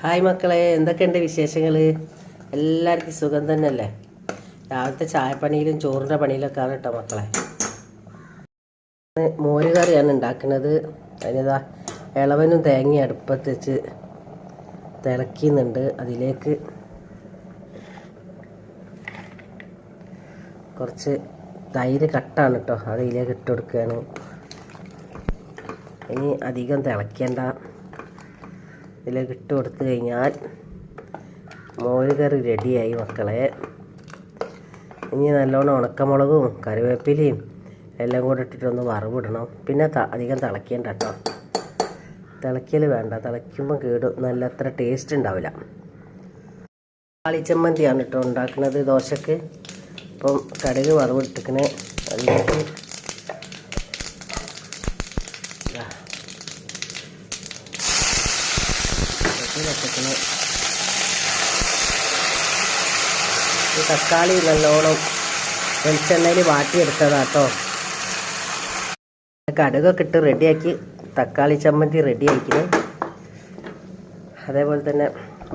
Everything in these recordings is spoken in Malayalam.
ഹായ് മക്കളെ എന്തൊക്കെയുണ്ട് വിശേഷങ്ങൾ എല്ലാവർക്കും സുഖം തന്നെയല്ലേ? രാവിലത്തെ ചായപ്പണിയിലും ചോറിന്റെ പണിയിലൊക്കെയാണ് കേട്ടോ മക്കളെ. മോര് കറിയാണ് ഉണ്ടാക്കുന്നത്. അതിനിതാ ഇളവനും തേങ്ങ അടുപ്പത്ത് വെച്ച് തിളക്കുന്നുണ്ട് അതിലേക്ക് കുറച്ച് തൈര് കട്ടാണ് കേട്ടോ അതിലേക്ക് ഇട്ട് കൊടുക്കുകയാണ്. ഇനി അധികം തിളയ്ക്കേണ്ട ഇതിലേക്ക് ഇട്ട് കൊടുത്തു കഴിഞ്ഞാൽ മോര് കറി റെഡിയായി മക്കളെ. ഇനി നല്ലോണം ഉണക്കമുളകും കറിവേപ്പിലയും എല്ലാം കൂടെ ഇട്ടിട്ടൊന്ന് വറവിടണം. പിന്നെ അധികം തിളയ്ക്കേണ്ട കേട്ടോ. തിളയ്ക്കൽ വേണ്ട. തിളയ്ക്കുമ്പോൾ കേട് നല്ല അത്ര ടേസ്റ്റ് ഉണ്ടാവില്ല. കാളിച്ചമ്മന്തിയാണ് കേട്ടോ ഉണ്ടാക്കുന്നത് ദോശക്ക്. അപ്പം കടുക് വറവിട്ടിക്കണേ അതിലേക്ക് ഇതിനൊക്കെ ഈ തക്കാളി നല്ലോണം വെളിച്ചെണ്ണയിൽ വാട്ടിയെടുത്തതാട്ടോ കടുകൊക്കെ ഇട്ട് റെഡിയാക്കി തക്കാളി ചമ്മന്തി റെഡിയാക്കിന് അതേപോലെ തന്നെ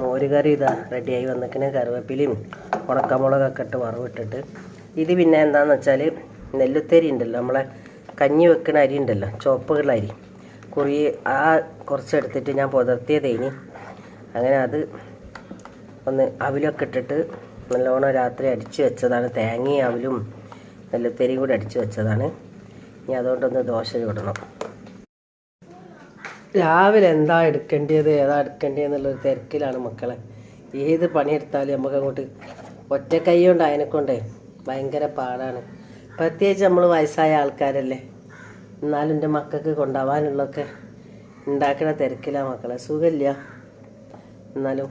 മോരുകറി ഇതാ റെഡിയായി വന്നിക്കണ്. കറിവേപ്പിലയും ഉണക്കമുളകൊക്കെ ഇട്ട് വറവിട്ടിട്ട്. ഇത് പിന്നെ എന്താണെന്ന് വെച്ചാൽ നെല്ലുത്തേരി ഉണ്ടല്ലോ നമ്മളെ കഞ്ഞി വെക്കണ അരി ഉണ്ടല്ലോ ചുവപ്പുള്ള അരി. കുറി ആ കുറച്ചെടുത്തിട്ട് ഞാൻ പുതർത്തിയതേനി. അങ്ങനെ അത് ഒന്ന് അവിലൊക്കെ ഇട്ടിട്ട് നല്ലോണം രാത്രി അടിച്ച് വെച്ചതാണ്. തേങ്ങയും അവിലും നെല്ലുത്തേരിയും കൂടി അടിച്ച് വെച്ചതാണ്. ഇനി അതുകൊണ്ടൊന്ന് ദോശ ചൂടണം. രാവിലെ എന്താ എടുക്കേണ്ടത് ഏതാ എടുക്കേണ്ടത് എന്നുള്ളൊരു തിരക്കിലാണ് മക്കളെ. ഏത് പണിയെടുത്താലും നമുക്ക് അങ്ങോട്ട് ഒറ്റ കൈ കൊണ്ട് അതിനെക്കൊണ്ടേ ഭയങ്കര പാടാണ്. പ്രത്യേകിച്ച് നമ്മൾ വയസ്സായ ആൾക്കാരല്ലേ. എന്നാലും എന്റെ മക്കൾക്ക് കൊണ്ടുപോകാനുള്ളതൊക്കെ ഉണ്ടാക്കുന്ന തിരക്കിലാണ് മക്കളെ. സുഖമില്ല. എന്നാലും?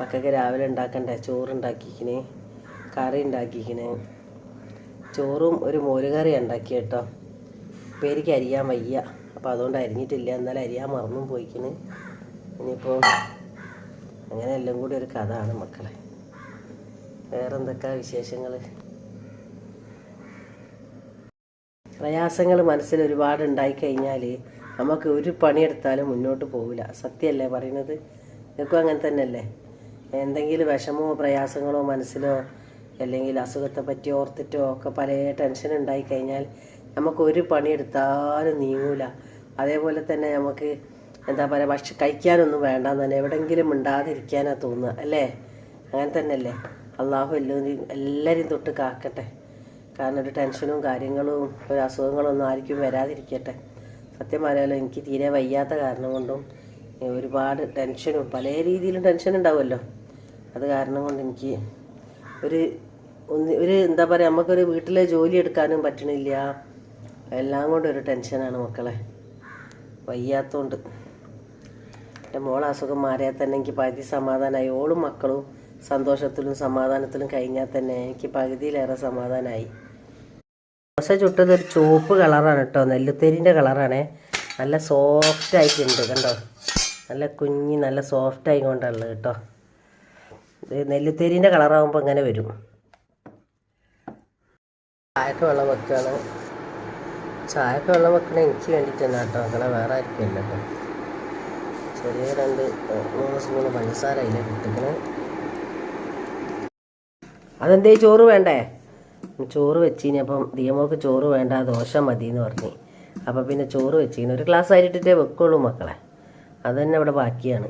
മക്കൾക്ക് രാവിലെ ഉണ്ടാക്കണ്ടേ? ചോറുണ്ടാക്കിക്കണേ കറി ഉണ്ടാക്കിക്കിന് ചോറും ഒരു മോരുകറി ഉണ്ടാക്കി കേട്ടോ. പേരിക്ക് അരിയാൻ വയ്യ. അപ്പോൾ അതുകൊണ്ട് അരിഞ്ഞിട്ടില്ല. എന്നാലും അരിയാൻ മറന്നും പോയിക്കണ്. ഇനിയിപ്പോൾ അങ്ങനെ എല്ലാം കൂടി ഒരു കഥയാണ് മക്കളെ. വേറെ എന്തൊക്കെ വിശേഷങ്ങൾ പ്രയാസങ്ങൾ മനസ്സിൽ ഒരുപാട് ഉണ്ടായിക്കഴിഞ്ഞാൽ നമുക്ക് ഒരു പണിയെടുത്താലും മുന്നോട്ട് പോകില്ല സത്യമല്ലേ പറയുന്നത്? നിങ്ങൾക്കും അങ്ങനെ തന്നെയല്ലേ? എന്തെങ്കിലും വിഷമോ പ്രയാസങ്ങളോ മനസ്സിലോ അല്ലെങ്കിൽ അസുഖത്തെ പറ്റി ഓർത്തിട്ടോ ഒക്കെ പല ടെൻഷൻ ഉണ്ടായിക്കഴിഞ്ഞാൽ നമുക്ക് ഒരു പണിയെടുത്താലും നീങ്ങൂല. അതേപോലെ തന്നെ നമുക്ക് എന്താ പറയുക ഭക്ഷ കഴിക്കാനൊന്നും വേണ്ടാന്ന് തന്നെ എവിടെയെങ്കിലും ഉണ്ടാതിരിക്കാനാണ് തോന്നുക അല്ലേ? അങ്ങനെ തന്നെയല്ലേ? അള്ളാഹു എല്ലാവരും എല്ലാവരെയും തൊട്ട് കാക്കട്ടെ. കാരണം ഒരു ടെൻഷനും കാര്യങ്ങളും ഒരു അസുഖങ്ങളൊന്നും ആർക്കും വരാതിരിക്കട്ടെ. സത്യം പറയാലോ എനിക്ക് തീരെ വയ്യാത്ത കാരണം കൊണ്ടും ഒരുപാട് ടെൻഷനും പല രീതിയിലും ടെൻഷൻ ഉണ്ടാവുമല്ലോ അത് കാരണം കൊണ്ട് എനിക്ക് ഒരു ഒന്ന് ഒരു എന്താ പറയുക നമുക്കൊരു വീട്ടിലെ ജോലി എടുക്കാനും പറ്റണില്ല. എല്ലാം കൊണ്ടും ഒരു ടെൻഷനാണ് മക്കളെ. വയ്യാത്തോണ്ട്. എന്റെ മോൾ അസുഖം മാറിയാൽ തന്നെ എനിക്ക് പകുതി സമാധാനമായി ഓളും മക്കളും സന്തോഷത്തിലും സമാധാനത്തിലും കഴിഞ്ഞാൽ തന്നെ എനിക്ക് പകുതിയിലേറെ സമാധാനമായി ദോശ ചുട്ടത് ഒരു ചുവപ്പ് കളറാണ് കേട്ടോ. നെല്ലുത്തേരിന്റെ കളറാണേ. നല്ല സോഫ്റ്റ് ആയിട്ടുണ്ട് കണ്ടോ? നല്ല കുഞ്ഞി നല്ല സോഫ്റ്റ് ആയിക്കൊണ്ടുള്ളത് കേട്ടോ. ഇത് നെല്ലുത്തേരിന്റെ കളറാകുമ്പോൾ ഇങ്ങനെ വരും. ചായക്ക് വെള്ളം വെക്കുകയാണ് ചായക്ക് വെള്ളം വെക്കണ എനിക്ക് വേണ്ടിയിട്ട് തന്നെ കേട്ടോ. അങ്ങനെ വേറെ ആയിരിക്കും കേട്ടോ. ചെറിയ രണ്ട് മൂന്ന് സ്പൂണ് പഞ്ചസാര അതിലേക്ക് ഇട്ടിക്കണ് അതെന്തേ ചോറ് വേണ്ടേ? ചോറ് വെച്ചിനി അപ്പം ദിയമോക്ക് ചോറ് വേണ്ട ദോശ മതി എന്ന് പറഞ്ഞു. അപ്പം പിന്നെ ചോറ് വെച്ചിന്. ഒരു ഗ്ലാസ് അരിട്ടിട്ടേ വെക്കുള്ളൂ മക്കളെ. അത് തന്നെ ഇവിടെ ബാക്കിയാണ്.